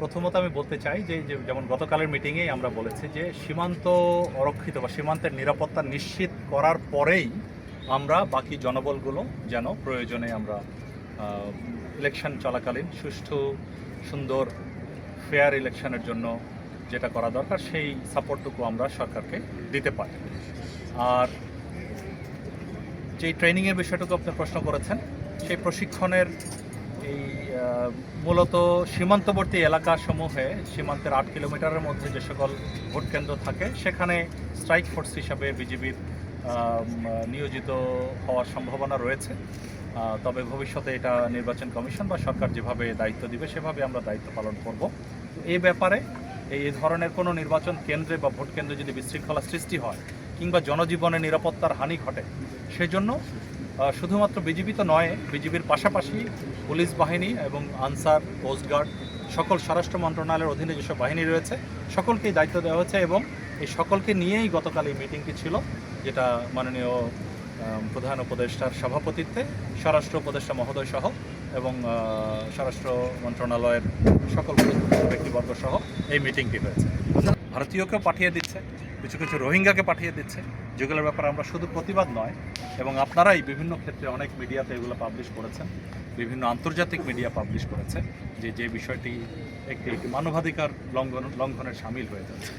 প্রথমত আমি বলতে চাই যে যে যেমন গতকালের মিটিংয়ে আমরা বলেছি যে, সীমান্ত অরক্ষিত বা সীমান্তের নিরাপত্তা নিশ্চিত করার পরেই আমরা বাকি জনবলগুলো যেন প্রয়োজনে আমরা ইলেকশন চলাকালীন সুষ্ঠু, সুন্দর ফেয়ার ইলেকশনের জন্য যেটা করা দরকার, সেই সাপোর্টটুকু আমরা সরকারকে দিতে পারি। আর যেই ট্রেনিংয়ের বিষয়টুকু আপনি প্রশ্ন করেছেন, সেই প্রশিক্ষণের এই মূলত সীমান্তবর্তী এলাকাসমূহে, সীমান্তের আট কিলোমিটারের মধ্যে যে সকল ভোট কেন্দ্র থাকে, সেখানে স্ট্রাইক ফোর্স হিসাবে বিজিবির নিয়োজিত হওয়ার সম্ভাবনা রয়েছে। তবে ভবিষ্যতে এটা নির্বাচন কমিশন বা সরকার যেভাবে দায়িত্ব দিবে, সেভাবে আমরা দায়িত্ব পালন করব। এই ব্যাপারে এই ধরনের কোনো নির্বাচন কেন্দ্রে বা ভোট কেন্দ্রে যদি বিশৃঙ্খলা সৃষ্টি হয়, কিংবা জনজীবনে নিরাপত্তার হানি ঘটে, সেজন্য শুধুমাত্র বিজিবি তো নয়, বিজিবির পাশাপাশি পুলিশ বাহিনী এবং আনসার কোস্টগার্ড সকল স্বরাষ্ট্র মন্ত্রণালয়ের অধীনে যেসব বাহিনী রয়েছে, সকলকেই দায়িত্ব দেওয়া হয়েছে এবং এই সকলকে নিয়েই গতকাল এই মিটিংটি ছিল, যেটা মাননীয় প্রধান উপদেষ্টার সভাপতিত্বে স্বরাষ্ট্র উপদেষ্টা মহোদয় সহ এবং স্বরাষ্ট্র মন্ত্রণালয়ের সকল ব্যক্তিবর্গ সহ এই মিটিংটি হয়েছে। ভারতীয়কেও পাঠিয়ে দিচ্ছে, কিছু কিছু রোহিঙ্গাকে পাঠিয়ে দিচ্ছে। যেগুলোর ব্যাপারে আমরা শুধু প্রতিবাদ নয়, এবং আপনারাই বিভিন্ন ক্ষেত্রে অনেক মিডিয়াতে এগুলো পাবলিশ করেছেন, বিভিন্ন আন্তর্জাতিক মিডিয়া পাবলিশ করেছে, যে যে বিষয়টি একটি মানবাধিকার লঙ্ঘন লঙ্ঘনের সামিল হয়ে যাচ্ছে।